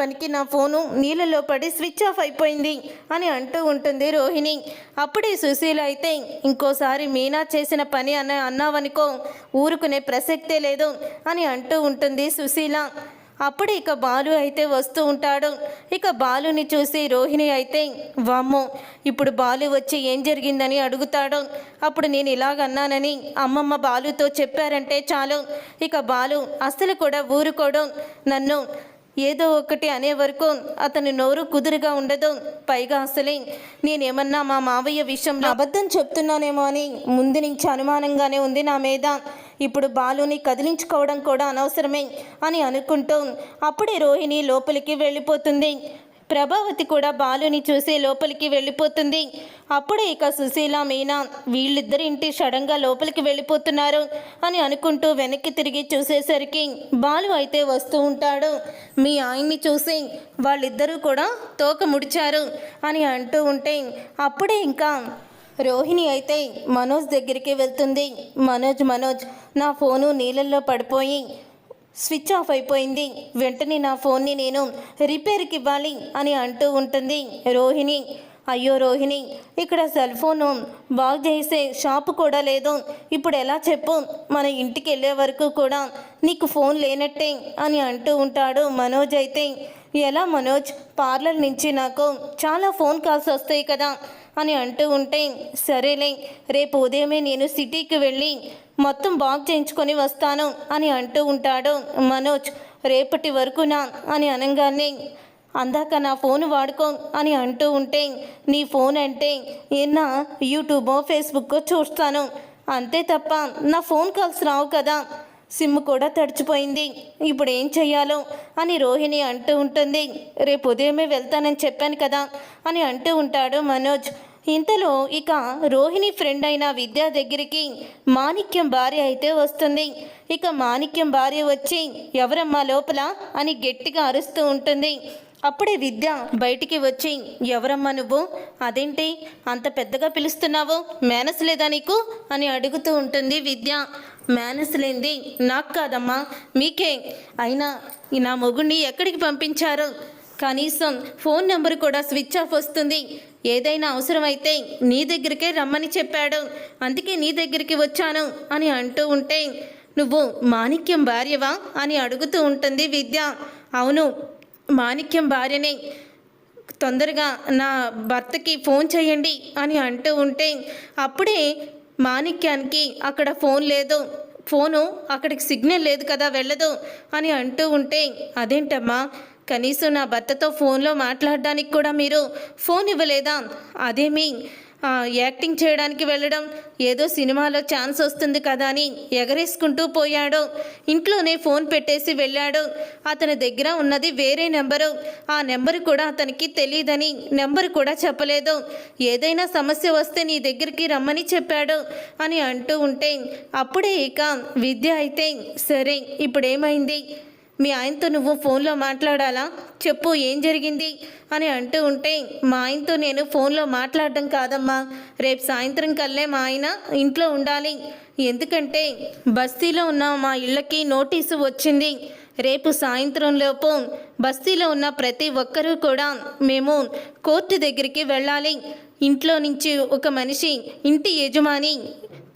పనికి నా ఫోను నీళ్ళలో పడి స్విచ్ ఆఫ్ అయిపోయింది అని అంటూ ఉంటుంది రోహిణి. అప్పుడే సుశీల అయితే ఇంకోసారి మీనా చేసిన పని అన్న అన్నావనుకో ఊరుకునే ప్రసక్తే లేదు అని అంటూ ఉంటుంది సుశీల. అప్పుడు ఇక బాలు అయితే వస్తూ ఉంటాడు. ఇక బాలుని చూసి రోహిణి అయితే వామ్మో ఇప్పుడు బాలు వచ్చి ఏం జరిగిందని అడుగుతాడు. అప్పుడు నేను ఇలాగన్నానని అమ్మమ్మ బాలుతో చెప్పారంటే చాలు. ఇక బాలు అస్సలు కూడా ఊరుకోడు. నన్ను ఏదో ఒకటి అనే వరకు అతని నోరు కుదురుగా ఉండదు. పైగా అసలే నేనేమన్నా మా మావయ్య విషయంలో అబద్ధం చెప్తున్నానేమో అని ముందు నుంచి అనుమానంగానే ఉంది నా మీద. ఇప్పుడు బాలుని కదిలించుకోవడం కూడా అనవసరమే అని అనుకుంటూ అప్పుడే రోహిణి లోపలికి వెళ్ళిపోతుంది. ప్రభావతి కూడా బాలుని చూసి లోపలికి వెళ్ళిపోతుంది. అప్పుడే ఇక సుశీల మీనా వీళ్ళిద్దరి ఇంటి సడన్గా లోపలికి వెళ్ళిపోతున్నారు అని అనుకుంటూ వెనక్కి తిరిగి చూసేసరికి బాలు అయితే వస్తూ ఉంటాడు. మీ ఆయన్ని చూసి వాళ్ళిద్దరూ కూడా తోక ముడిచారు అని అంటూ ఉంటే అప్పుడే ఇంకా రోహిణి అయితే మనోజ్ దగ్గరికి వెళ్తుంది. మనోజ్ మనోజ్ నా ఫోను నీళ్ళల్లో పడిపోయి స్విచ్ ఆఫ్ అయిపోయింది. వెంటనే నా ఫోన్ని నేను రిపేర్కి ఇవ్వాలి అని అంటూ ఉంటుంది రోహిణి. అయ్యో రోహిణి ఇక్కడ సెల్ ఫోను బాగు చేసే షాపు కూడా లేదు. ఇప్పుడు ఎలా చెప్పు? మన ఇంటికి వెళ్ళే వరకు కూడా నీకు ఫోన్ లేనట్టే అని అంటూ ఉంటాడు మనోజ్ అయితే. ఎలా మనోజ్? పార్లర్ నుంచి నాకు చాలా ఫోన్ కాల్స్ వస్తాయి కదా. అని అంటూ ఉంటే సరేలే రేపు ఉదయమే నేను సిటీకి వెళ్ళి మొత్తం బాగు చేయించుకొని వస్తాను అని అంటూ ఉంటాడు మనోజ్. రేపటి వరకునా అని అనగానే అందాక నా ఫోన్ వాడుకో అని అంటూ ఉంటే నీ ఫోన్ అంటే ఏనా యూట్యూబో ఫేస్బుక్కో చూస్తాను. అంతే తప్ప నా ఫోన్ కాల్స్ రావు కదా. సిమ్ కూడా తడిచిపోయింది. ఇప్పుడు ఏం చేయాలో అని రోహిణి అంటూ ఉంటుంది. రేపు ఉదయమే వెళ్తానని చెప్పాను కదా అని అంటూ ఉంటాడు మనోజ్. ఇంతలో ఇక రోహిణి ఫ్రెండ్ అయిన విద్య దగ్గరికి మాణిక్యం భార్య అయితే వస్తుంది. ఇక మాణిక్యం భార్య వచ్చి ఎవరమ్మా లోపల? అని గట్టిగా అరుస్తూ ఉంటుంది. అప్పుడే విద్య బయటికి వచ్చి ఎవరమ్మా నువ్వు? అదేంటి? అంత పెద్దగా పిలుస్తున్నావు? మేనస్ లేదా నీకు? అని అడుగుతూ ఉంటుంది విద్య. మేనస్ లేనిది నాకు కాదమ్మా మీకే. అయినా నా మొగుడిని ఎక్కడికి పంపించారు? కనీసం ఫోన్ నెంబర్ కూడా స్విచ్ ఆఫ్ వస్తుంది. ఏదైనా అవసరమైతే నీ దగ్గరికే రమ్మని చెప్పాడు. అందుకే నీ దగ్గరికి వచ్చాను అని అంటూ ఉంటే నువ్వు మాణిక్యం భార్యవా అని అడుగుతూ ఉంటుంది విద్య. అవును మాణిక్యం భార్యనే. తొందరగా నా భర్తకి ఫోన్ చేయండి అని అంటూ ఉంటే అప్పుడే మాణిక్యానికి అక్కడ ఫోన్ లేదు. ఫోను అక్కడికి సిగ్నల్ లేదు కదా వెళ్ళదు అని అంటూ ఉంటే అదేంటమ్మా? కనీసం నా భర్తతో ఫోన్లో మాట్లాడడానికి కూడా మీరు ఫోన్ ఇవ్వలేదా? అదేమి? యాక్టింగ్ చేయడానికి వెళ్ళడం ఏదో సినిమాలో ఛాన్స్ వస్తుంది కదా అని ఎగరేసుకుంటూ పోయాడు. ఇంట్లోనే ఫోన్ పెట్టేసి వెళ్ళాడు. అతని దగ్గర ఉన్నది వేరే నెంబరు. ఆ నెంబరు కూడా అతనికి తెలియదని నెంబరు కూడా చెప్పలేదు. ఏదైనా సమస్య వస్తే నీ దగ్గరికి రమ్మని చెప్పాడు అని అంటూ ఉంటే అప్పుడే ఇక విద్య అయితే సరే ఇప్పుడేమైంది? మీ ఆయనతో నువ్వు ఫోన్లో మాట్లాడాలా? చెప్పు ఏం జరిగింది? అని అంటూ ఉంటే మా ఆయనతో నేను ఫోన్లో మాట్లాడడం కాదమ్మా. రేపు సాయంత్రం కల్లే మా ఆయన ఇంట్లో ఉండాలి. ఎందుకంటే బస్తీలో ఉన్న మా ఇళ్ళకి నోటీసు వచ్చింది. రేపు సాయంత్రం లోపు బస్తీలో ఉన్న ప్రతి ఒక్కరూ కూడా మేము కోర్టు దగ్గరికి వెళ్ళాలి. ఇంట్లో నుంచి ఒక మనిషి ఇంటి యజమాని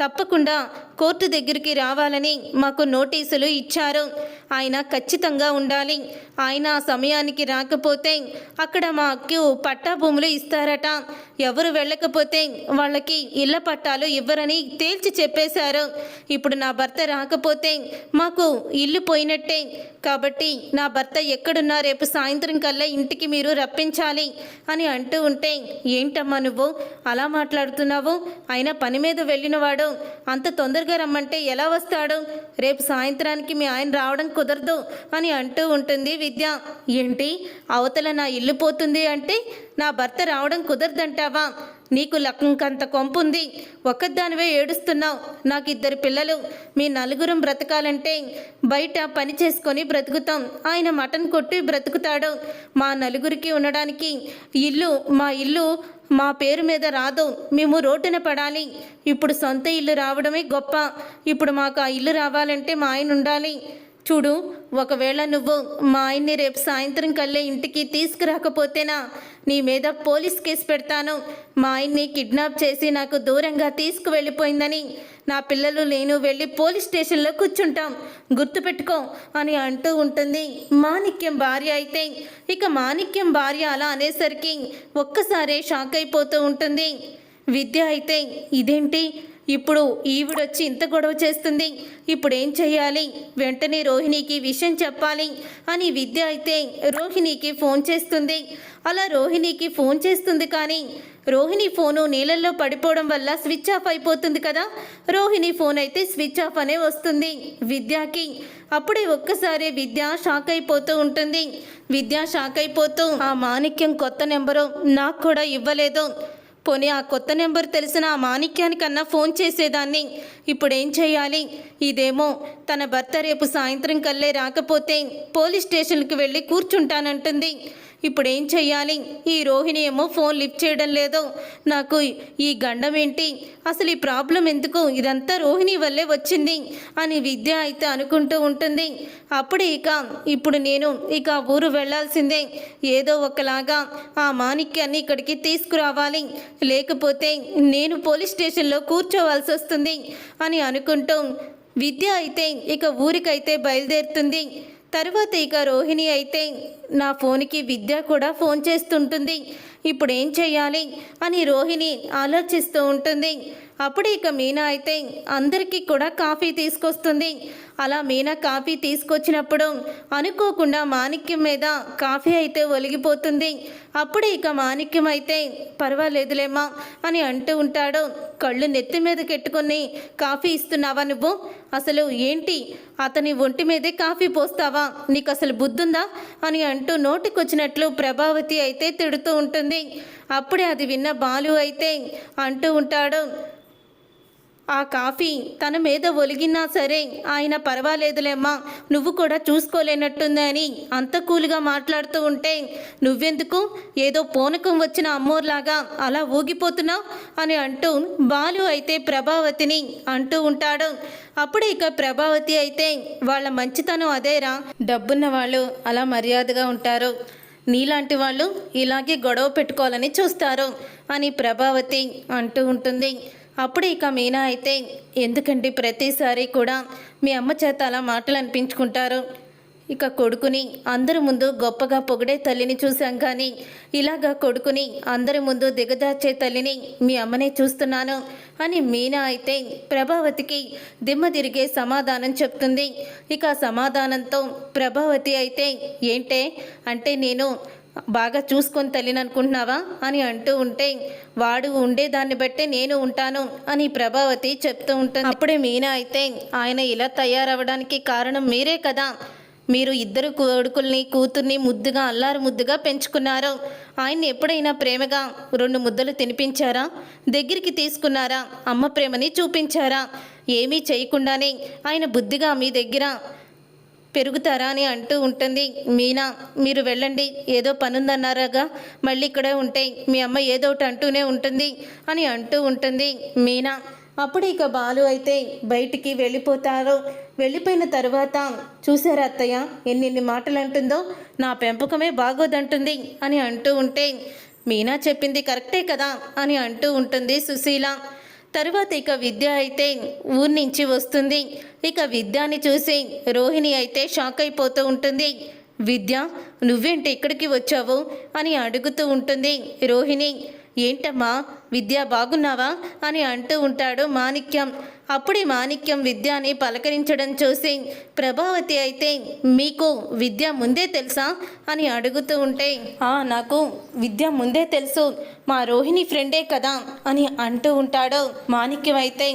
తప్పకుండా కోర్టు దగ్గరికి రావాలని మాకు నోటీసులు ఇచ్చారు. ఆయన ఖచ్చితంగా ఉండాలి. ఆయన ఆ సమయానికి రాకపోతే అక్కడ మాకు పట్టా భూములు ఇస్తారట. ఎవరు వెళ్ళకపోతే వాళ్ళకి ఇళ్ళ పట్టాలు ఇవ్వరని తేల్చి చెప్పేశారు. ఇప్పుడు నా భర్త రాకపోతే మాకు ఇల్లు పోయినట్టే. కాబట్టి నా భర్త ఎక్కడున్నా రేపు సాయంత్రం కల్లా ఇంటికి మీరు రప్పించాలి అని అంటూ ఉంటే ఏంటమ్మా నువ్వు? అలా మాట్లాడుతున్నావు? ఆయన పని మీద వెళ్ళినవాడు. అంత తొందరగా రమ్మంటే ఎలా వస్తాడు? రేపు సాయంత్రానికి మీ ఆయన రావడం కుదరదు అని అంటూ ఉంటుంది విద్య. ఏంటి? అవతల నా ఇల్లు పోతుంది అంటే నా భర్త రావడం కుదరదంటావా? నీకు లక్కంకంత కొంపుంది. ఒక్కదానివే ఏడుస్తున్నావు. నాకు ఇద్దరు పిల్లలు. మీ నలుగురం బ్రతకాలంటే బయట పని చేసుకొని బ్రతుకుతాం. ఆయన మటన్ కొట్టి బ్రతుకుతాడు. మా నలుగురికి ఉండడానికి ఇల్లు మా ఇల్లు మా పేరు మీద రాదు. మేము రోడ్డున పడాలి. ఇప్పుడు సొంత ఇల్లు రావడమే గొప్ప. ఇప్పుడు మాకు ఆ ఇల్లు రావాలంటే మా ఆయన ఉండాలి. చూడు ఒకవేళ నువ్వు మా ఆయన్ని రేపు సాయంత్రం కల్లే ఇంటికి తీసుకురాకపోతేనా నీ మీద పోలీస్ కేసు పెడతాను. మా ఆయన్ని కిడ్నాప్ చేసి నాకు దూరంగా తీసుకువెళ్ళిపోయిందని. నా పిల్లలు నేను వెళ్ళి పోలీస్ స్టేషన్లో కూర్చుంటాం. గుర్తుపెట్టుకో అని అంటూ ఉంటుంది మాణిక్యం భార్య అయితే. ఇక మాణిక్యం భార్య అలా అనేసరికి ఒక్కసారే షాక్ అయిపోతూ ఉంటుంది. విద్య అయితే ఇదేంటి? ఇప్పుడు ఈవిడొచ్చి ఇంత గొడవ చేస్తుంది. ఇప్పుడు ఏం చేయాలి వెంటనే రోహిణికి విషయం చెప్పాలి అని విద్య అయితే రోహిణికి ఫోన్ చేస్తుంది. అలా రోహిణికి ఫోన్ చేస్తుంది కానీ రోహిణి ఫోను నీళ్ళల్లో పడిపోవడం వల్ల స్విచ్ ఆఫ్ అయిపోతుంది కదా? రోహిణి ఫోన్ అయితే స్విచ్ ఆఫ్ అనే వస్తుంది. విద్యకి అప్పుడే ఒక్కసారి విద్య షాక్ అయిపోతూ ఉంటుంది. విద్య షాక్ అయిపోతూ ఆ మాణిక్యం కొత్త నెంబరు నాకు కూడా ఇవ్వలేదు. పోనీ ఆ కొత్త నెంబర్ తెలిసిన ఆ మాణిక్యానికన్నా ఫోన్ చేసేదాన్ని. ఇప్పుడేం చేయాలి? ఇదేమో తన భర్త రేపు సాయంత్రం కల్లే రాకపోతే పోలీస్ స్టేషన్కి వెళ్ళి కూర్చుంటానంటుంది. ఇప్పుడు ఏం చెయ్యాలి? ఈ రోహిణి ఏమో ఫోన్ లిఫ్ట్ చేయడం లేదు. నాకు ఈ గండం ఏంటి అసలు ఈ ప్రాబ్లం ఎందుకు? ఇదంతా రోహిణి వల్లే వచ్చింది అని విద్య అయితే అనుకుంటూ ఉంటుంది. అప్పుడు ఇక ఇప్పుడు నేను ఇక ఊరు వెళ్ళాల్సిందే. ఏదో ఒకలాగా ఆ మాణిక్యాన్ని ఇక్కడికి తీసుకురావాలి. లేకపోతే నేను పోలీస్ స్టేషన్లో కూర్చోవాల్సి వస్తుంది అని అనుకుంటూ విద్య అయితే ఇక ఊరికైతే బయలుదేరుతుంది. తర్వాత ఇక రోహిణి అయితే నా ఫోన్కి విద్య కూడా ఫోన్ చేస్తుంటుంది. ఇప్పుడు ఏం చేయాలి అని రోహిణి ఆలోచిస్తూ ఉంటుంది. అప్పుడు ఇక మీనా అయితే అందరికీ కూడా కాఫీ తీసుకొస్తుంది. అలా మీనా కాఫీ తీసుకొచ్చినప్పుడు అనుకోకుండా మాణిక్యం మీద కాఫీ అయితే ఒలిగిపోతుంది. అప్పుడు ఇక మాణిక్యం అయితే పర్వాలేదులేమా అని అంటూ ఉంటాడు. కళ్ళు నెత్తి మీద కెట్టుకొని కాఫీ ఇస్తున్నావా నువ్వు? అసలు ఏంటి? అతని ఒంటి మీదే కాఫీ పోస్తావా? నీకు అసలు బుద్ధుందా? అని అంటూ నోటికొచ్చినట్లు ప్రభావతి అయితే తిడుతూ ఉంటుంది. అప్పుడే అది విన్న బాలు అయితే అంటూ ఉంటాడు ఆ కాఫీ తన మీద ఒలిగినా సరే ఆయన పర్వాలేదులేమ్మా నువ్వు కూడా చూసుకోలేనట్టుంది అని అంత కూలుగా మాట్లాడుతూ ఉంటే నువ్వెందుకు? ఏదో పూనకం వచ్చిన అమ్మోర్లాగా అలా ఊగిపోతున్నావు? అని అంటూ బాలు అయితే ప్రభావతిని అంటూ ఉంటాడు. అప్పుడు ఇక ప్రభావతి అయితే వాళ్ళ మంచితనం అదేరా డబ్బున్న వాళ్ళు అలా మర్యాదగా ఉంటారు. నీలాంటి వాళ్ళు ఇలాగే గొడవ పెట్టుకోవాలని చూస్తారు అని ప్రభావతి అంటూ ఉంటుంది. అప్పుడు ఇక మీనా అయితే ఎందుకంటే ప్రతిసారి కూడా మీ అమ్మ చేత అలా మాటలు అనిపించుకుంటారు? ఇక కొడుకుని అందరి ముందు గొప్పగా పొగిడే తల్లిని చూశాం కానీ ఇలాగా కొడుకుని అందరి ముందు దిగదార్చే తల్లిని మీ అమ్మనే చూస్తున్నాను అని మీనా అయితే ప్రభావతికి దిమ్మ తిరిగే సమాధానం చెప్తుంది. ఇక సమాధానంతో ప్రభావతి అయితే ఏంటే? అంటే నేను బాగా చూసుకొని తల్లిని అనుకుంటున్నావా? అని అంటూ ఉంటే వాడు ఉండేదాన్ని బట్టే నేను ఉంటాను అని ప్రభావతి చెప్తూ ఉంటుంది. అప్పుడే మీనా అయితే ఆయన ఇలా తయారవడానికి కారణం మీరే కదా. మీరు ఇద్దరు కొడుకుల్ని కూతుర్ని ముద్దుగా అల్లారు ముద్దుగా పెంచుకున్నారు ఆయన్ని ఎప్పుడైనా ప్రేమగా రెండు ముద్దలు తినిపించారా? దగ్గరికి తీసుకున్నారా? అమ్మ ప్రేమని చూపించారా? ఏమీ చేయకుండానే ఆయన బుద్ధిగా మీ దగ్గర పెరుగుతారా అని అంటూ ఉంటుంది. మీనా మీరు వెళ్ళండి. ఏదో పనుందన్నారాగా మళ్ళీ ఇక్కడే ఉంటే మీ అమ్మ ఏదో ఒకటి అంటూనే ఉంటుంది అని అంటూ ఉంటుంది మీనా. అప్పుడు ఇక బాలు అయితే బయటికి వెళ్ళిపోతారు. వెళ్ళిపోయిన తర్వాత చూసారా అత్తయ్య ఎన్నెన్ని మాటలు అంటుందో నా పెంపకమే బాగోదంటుంది అని అంటూ ఉంటే మీనా చెప్పింది కరెక్టే కదా అని అంటూ ఉంటుంది సుశీల. తరువాత ఇక విద్య అయితే ఊరి నుంచి వస్తుంది. ఇక విద్యని చూసి రోహిణి అయితే షాక్ అయిపోతూ ఉంటుంది. విద్య నువ్వేంటి ఇక్కడికి వచ్చావు? అని అడుగుతూ ఉంటుంది రోహిణి. ఏంటమ్మా? విద్య బాగున్నావా? అని అంటూ ఉంటాడు మాణిక్యం. అప్పుడే మాణిక్యం విద్యాని పలకరించడం చూసి ప్రభావతి అయితే మీకు విద్య ముందే తెలుసా? అని అడుగుతూ ఉంటే "ఆ, నాకు విద్య ముందే తెలుసు. మా రోహిణి ఫ్రెండే కదా? అని అంటూ ఉంటాడు మాణిక్యం అయితే.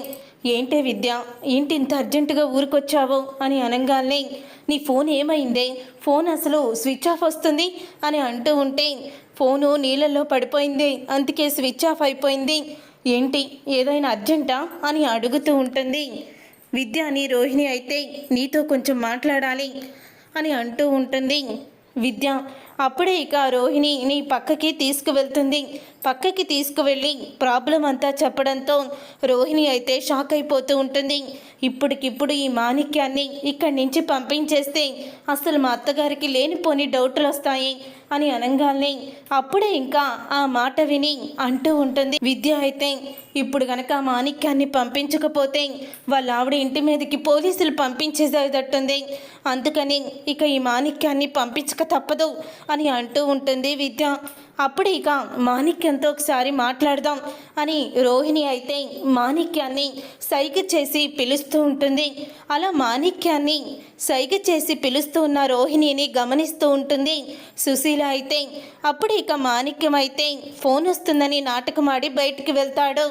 ఏంటే విద్య? ఏంటి ఇంత అర్జెంటుగా ఊరికొచ్చావు? అని అనగానే నీ ఫోన్ ఏమైందే? ఫోన్ అసలు స్విచ్ ఆఫ్ వస్తుంది? అని అంటూ ఉంటే ఫోను నీళ్ళల్లో పడిపోయింది. అందుకే స్విచ్ ఆఫ్ అయిపోయింది. ఏంటి? ఏదైనా అర్జెంటా? అని అడుగుతూ ఉంటుంది. విద్య అని రోహిణి అయితే నీతో కొంచెం మాట్లాడాలి అని అంటూ ఉంటుంది. విద్య అప్పుడే ఇక రోహిణి నీ పక్కకి తీసుకువెళ్తుంది. పక్కకి తీసుకువెళ్ళి ప్రాబ్లం అంతా చెప్పడంతో రోహిణి అయితే షాక్ అయిపోతూ ఉంటుంది. ఇప్పటికిప్పుడు ఈ మాణిక్యాన్ని ఇక్కడి నుంచి పంపించేస్తే అసలు మా అత్తగారికి లేనిపోని డౌట్లు వస్తాయి అని అనగానే అప్పుడే ఇంకా ఆ మాట విని అంటూ ఉంటుంది. విద్య అయితే ఇప్పుడు గనక మాణిక్యాన్ని పంపించకపోతే వాళ్ళ ఆవిడ ఇంటి మీదకి పోలీసులు పంపించేసేటట్టుంది. అందుకని ఇక ఈ మాణిక్యాన్ని పంపించక తప్పదు అని అంటూ ఉంటుంది విద్య. అప్పుడు ఇక మాణిక్యంతో ఒకసారి మాట్లాడదాం అని రోహిణి అయితే మాణిక్యాన్ని సైగ చేసి పిలుస్తూ ఉంటుంది. అలా మాణిక్యాన్ని సైగ చేసి పిలుస్తూ ఉన్న రోహిణిని గమనిస్తూ ఉంటుంది. సుశీల అయితే అప్పుడు ఇక మాణిక్యం అయితే ఫోన్ వస్తుందని నాటకమాడి బయటికి వెళ్తాడు.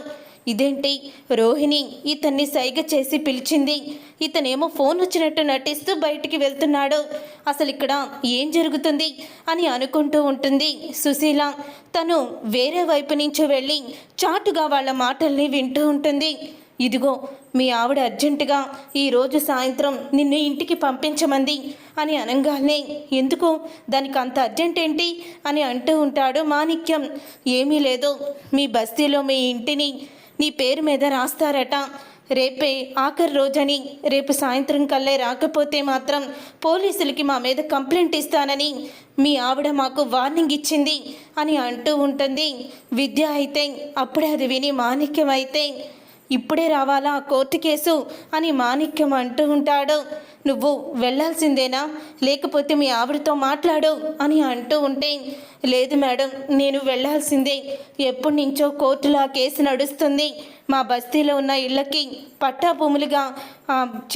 ఇదేంటి? రోహిణి ఇతన్ని సైగ చేసి పిలిచింది. ఇతనేమో ఫోన్ వచ్చినట్టు నటిస్తూ బయటికి వెళ్తున్నాడు. అసలు ఇక్కడ ఏం జరుగుతుంది అని అనుకుంటూ ఉంటుంది సుశీల. తను వేరే వైపు నుంచి వెళ్ళి చాటుగా వాళ్ళ మాటల్ని వింటూ ఉంటుంది. ఇదిగో మీ ఆవిడ అర్జెంటుగా ఈరోజు సాయంత్రం నిన్ను ఇంటికి పంపించమంది అని అనగానే ఎందుకు? దానికి అంత అర్జెంట్ ఏంటి? అని అంటూ ఉంటాడు మాణిక్యం. ఏమీ లేదు. మీ బస్తీలో మీ ఇంటిని నీ పేరు మీద రాస్తారట. రేపే ఆఖరి రోజని రేపు సాయంత్రం కల్లే రాకపోతే మాత్రం పోలీసులకి మా మీద కంప్లైంట్ ఇస్తానని మీ ఆవిడ మాకు వార్నింగ్ ఇచ్చింది అని అంటూ ఉంటుంది. విద్య అయితే అప్పుడే అది విని మాణిక్యం అయితే ఇప్పుడే రావాలా ఆ కోర్టు కేసు? అని మాణిక్యం అంటూ ఉంటాడు. నువ్వు వెళ్ళాల్సిందేనా? లేకపోతే మీ ఆవిడతో మాట్లాడు అని అంటూ ఉంటే లేదు మేడం నేను వెళ్ళాల్సిందే. ఎప్పటి నుంచో కోర్టులో ఆ కేసు నడుస్తుంది. మా బస్తీలో ఉన్న ఇళ్ళకి పట్టా భూములుగా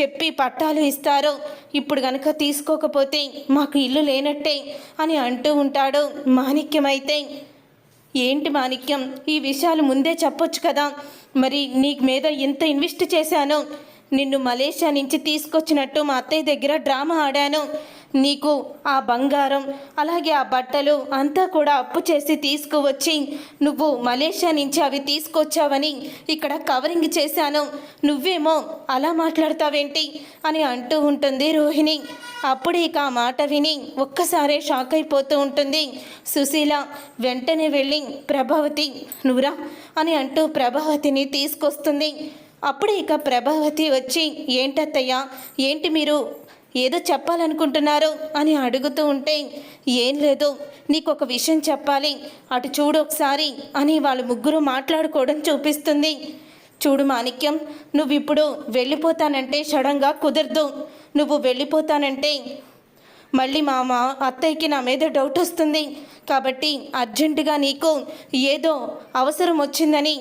చెప్పి పట్టాలు ఇస్తారు. ఇప్పుడు గనక తీసుకోకపోతే మాకు ఇల్లు లేనట్టే అని అంటూ ఉంటాడు మాణిక్యమైతే. ఏంటి మాణిక్యం? ఈ విషయాలు ముందే చెప్పొచ్చు కదా. మరి నీ మీద ఎంత ఇన్వెస్ట్ చేశాను. నిన్ను మలేషియా నుంచి తీసుకొచ్చినట్టు మా అత్తయ్య దగ్గర డ్రామా ఆడాను. నీకు ఆ బంగారం అలాగే ఆ బట్టలు అంతా కూడా అప్పు చేసి తీసుకువచ్చి నువ్వు మలేషియా నుంచి అవి తీసుకొచ్చావని ఇక్కడ కవరింగ్ చేశాను. నువ్వేమో అలా మాట్లాడతావేంటి అని అంటూ ఉంటుంది రోహిణి. అప్పుడే ఇక ఆ మాట విని ఒక్కసారే షాక్ అయిపోతూ ఉంటుంది. సుశీల వెంటనే వెళ్ళి ప్రభావతి నువ్వురా అని అంటూ ప్రభావతిని తీసుకొస్తుంది. అప్పుడే ఇక ప్రభావతి వచ్చి ఏంటత్తయ్యా ఏంటి మీరు ఏదో చెప్పాలనుకుంటున్నారు అని అడుగుతూ ఉంటే ఏం లేదు నీకు ఒక విషయం చెప్పాలి. అటు చూడు ఒకసారి అని వాళ్ళు ముగ్గురు మాట్లాడుకోవడం చూపిస్తుంది. చూడు మాణిక్యం నువ్వు ఇప్పుడు వెళ్ళిపోతానంటే సడన్గా కుదరదు. నువ్వు వెళ్ళిపోతానంటే మళ్ళీ మా మా అత్తయ్యకి నా మీద డౌట్ వస్తుంది. కాబట్టి అర్జెంటుగా నీకు ఏదో అవసరం వచ్చిందని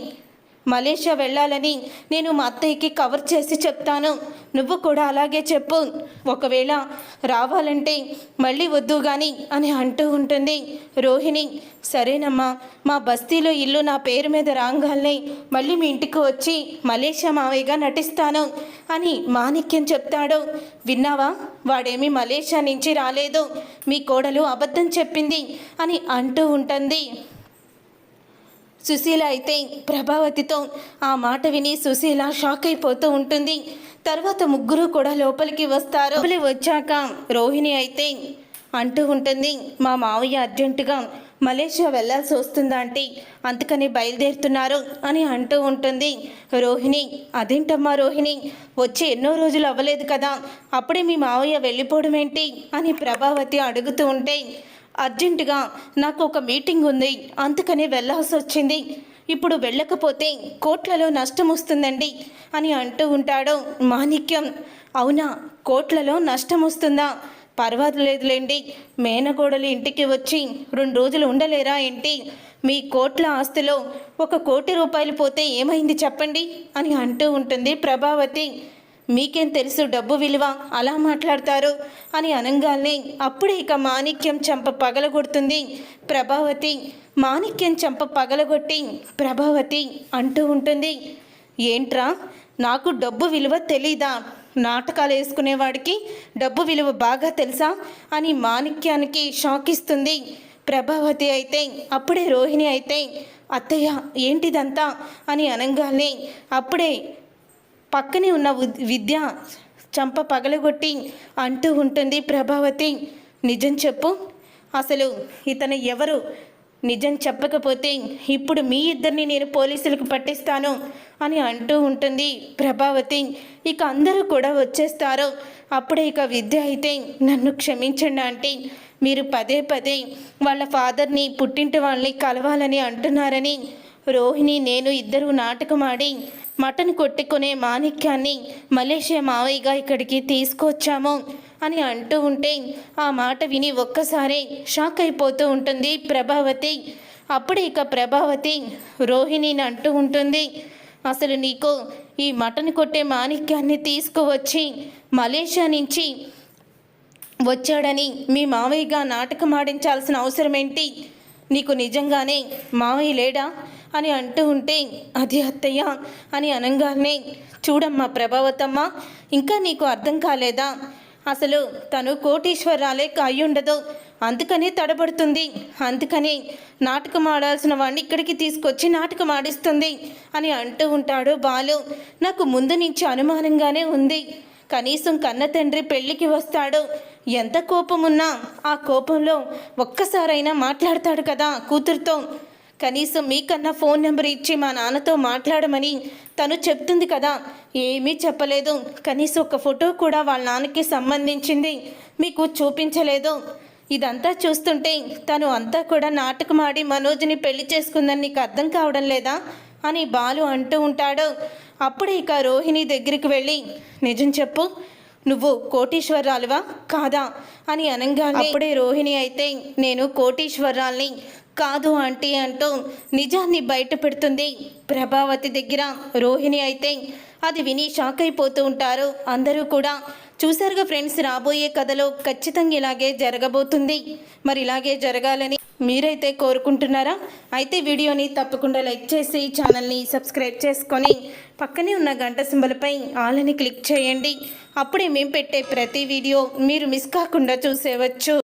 మలేషియా వెళ్ళాలని నేను మా అత్తయ్యకి కవర్ చేసి చెప్తాను. నువ్వు కూడా అలాగే చెప్పు. ఒకవేళ రావాలంటే మళ్ళీ వద్దు కానీ అని అంటూ ఉంటుంది. రోహిణి సరేనమ్మా మా బస్తీలో ఇల్లు నా పేరు మీద రాగానే మళ్ళీ మీ ఇంటికి వచ్చి మలేషియా మావయ్యగా నటిస్తాను అని మాణిక్యం చెప్తాడు. విన్నావా? వాడేమి మలేషియా నుంచి రాలేదు. మీ కోడలు అబద్ధం చెప్పింది అని అంటూ ఉంటుంది. సుశీల అయితే ప్రభావతితో ఆ మాట విని సుశీల షాక్ అయిపోతూ ఉంటుంది. తర్వాత ముగ్గురు కూడా లోపలికి వస్తారు. లోపలి వచ్చాక రోహిణి అయితే అంటూ ఉంటుంది మా మావయ్య అర్జెంటుగా మలేషియా వెళ్ళాల్సి వస్తుందా అంటే అందుకని బయలుదేరుతున్నారు అని అంటూ ఉంటుంది రోహిణి. అదేంటమ్మా రోహిణి? వచ్చి ఎన్నో రోజులు అవ్వలేదు కదా. అప్పుడే మీ మావయ్య వెళ్ళిపోవడం ఏంటి? అని ప్రభావతి అడుగుతూ ఉంటే అర్జెంటుగా నాకు ఒక మీటింగ్ ఉంది. అందుకనే వెళ్ళాల్సి వచ్చింది. ఇప్పుడు వెళ్ళకపోతే కోట్లలో నష్టం వస్తుందండి అని అంటూ ఉంటాడు మాణిక్యం. అవునా కోట్లలో నష్టం వస్తుందా? పర్వాలేదులేండి. మేనగోడలు ఇంటికి వచ్చి రెండు రోజులు ఉండలేరా ఏంటి? మీ కోట్ల ఆస్తిలో ఒక కోటి రూపాయలు పోతే ఏమైంది చెప్పండి అని అంటూ ఉంటుంది ప్రభావతి. మీకేం తెలుసు డబ్బు విలువ? అలా మాట్లాడతారు. అని అనగానే అప్పుడే ఇక మాణిక్యం చంప పగలగొడుతుంది. ప్రభావతి మాణిక్యం చంప పగలగొట్టి ప్రభావతి అంటూ ఉంటుంది. ఏంట్రా? నాకు డబ్బు విలువ తెలీదా? నాటకాలు వేసుకునేవాడికి డబ్బు విలువ బాగా తెలుసా? అని మాణిక్యానికి షాక్ ఇస్తుంది ప్రభావతి అయితే అప్పుడే రోహిణి అయితే అత్తయ్య ఏంటిదంతా? అని అనగానే అప్పుడే పక్కనే ఉన్న విద్య చంప పగలగొట్టి అంటూ ఉంటుంది ప్రభావతి. నిజం చెప్పు. అసలు ఇతను ఎవరు? నిజం చెప్పకపోతే ఇప్పుడు మీ ఇద్దరిని నేను పోలీసులకు పట్టిస్తాను అని అంటూ ఉంటుంది ప్రభావతి. ఇక అందరూ కూడా వచ్చేస్తారు. అప్పుడే ఇక విద్య అయితే నన్ను క్షమించండి ఆంటీ. మీరు పదే పదే వాళ్ళ ఫాదర్ని పుట్టింటి వాళ్ళని కలవాలని అంటున్నారని రోహిణి నేను ఇద్దరు నాటకమాడి మటన్ కొట్టుకునే మాణిక్యాన్ని మలేషియా మావయ్యగా ఇక్కడికి తీసుకొచ్చాము అని అంటూ ఉంటే ఆ మాట విని ఒక్కసారి షాక్ అయిపోతూ ఉంటుంది ప్రభావతి. అప్పుడు ఇక ప్రభావతి రోహిణిని అంటూ ఉంటుంది అసలు నీకు ఈ మటన్ కొట్టే మాణిక్యాన్ని తీసుకువచ్చి మలేషియా నుంచి వచ్చాడని మీ మావయ్యగా నాటకం ఆడించాల్సిన అవసరం ఏంటి నీకు నిజంగానే మావయ్య లేడా? అని అంటూ ఉంటే అది అత్తయ్య అని అనగానే చూడమ్మా ప్రభావతమ్మ ఇంకా నీకు అర్థం కాలేదా? అసలు తను కోటీశ్వరాలే అయ్యుండదు అందుకని తడబడుతుంది. అందుకని నాటకం ఆడాల్సిన వాడిని ఇక్కడికి తీసుకొచ్చి నాటకం ఆడిస్తుంది అని అంటూ ఉంటాడు బాలు. నాకు ముందు నుంచి అనుమానంగానే ఉంది. కనీసం కన్న తండ్రి పెళ్ళికి వస్తాడు. ఎంత కోపమున్నా ఆ కోపంలో ఒక్కసారైనా మాట్లాడతాడు కదా కూతురుతో. కనీసం మీకన్నా ఫోన్ నెంబర్ ఇచ్చి మా నాన్నతో మాట్లాడమని తను చెప్తుంది కదా. ఏమీ చెప్పలేదు. కనీసం ఒక ఫోటో కూడా వాళ్ళ నాన్నకి సంబంధించింది మీకు చూపించలేదు. ఇదంతా చూస్తుంటే తను అంతా కూడా నాటకమాడి మనోజ్ని పెళ్ళి చేసుకుందని నీకు అర్థం కావడం లేదా? అని బాలు అంటూ ఉంటాడు. అప్పుడే ఇక రోహిణి దగ్గరికి వెళ్ళి నిజం చెప్పు నువ్వు కోటీశ్వరరాలువా కాదా? అని అనగానే అప్పుడే రోహిణి అయితే నేను కోటీశ్వరరాల్ని కాదు ఆంటీ అంటూ నిజాన్ని బయట పెడుతుంది ప్రభావతి దగ్గర రోహిణి అయితే అది విని షాక్ అయిపోతూ ఉంటారు. అందరూ కూడా చూసారుగా ఫ్రెండ్స్ రాబోయే కథలో ఖచ్చితంగా ఇలాగే జరగబోతుంది. మరి ఇలాగే జరగాలని మీరైతే కోరుకుంటున్నారా? అయితే వీడియోని తప్పకుండా లైక్ చేసి ఛానల్ని సబ్స్క్రైబ్ చేసుకొని పక్కనే ఉన్న గంట సింబల్పై ఆల్ని క్లిక్ చేయండి. అప్పుడే మేము పెట్టే ప్రతి వీడియో మీరు మిస్ కాకుండా చూసేవచ్చు.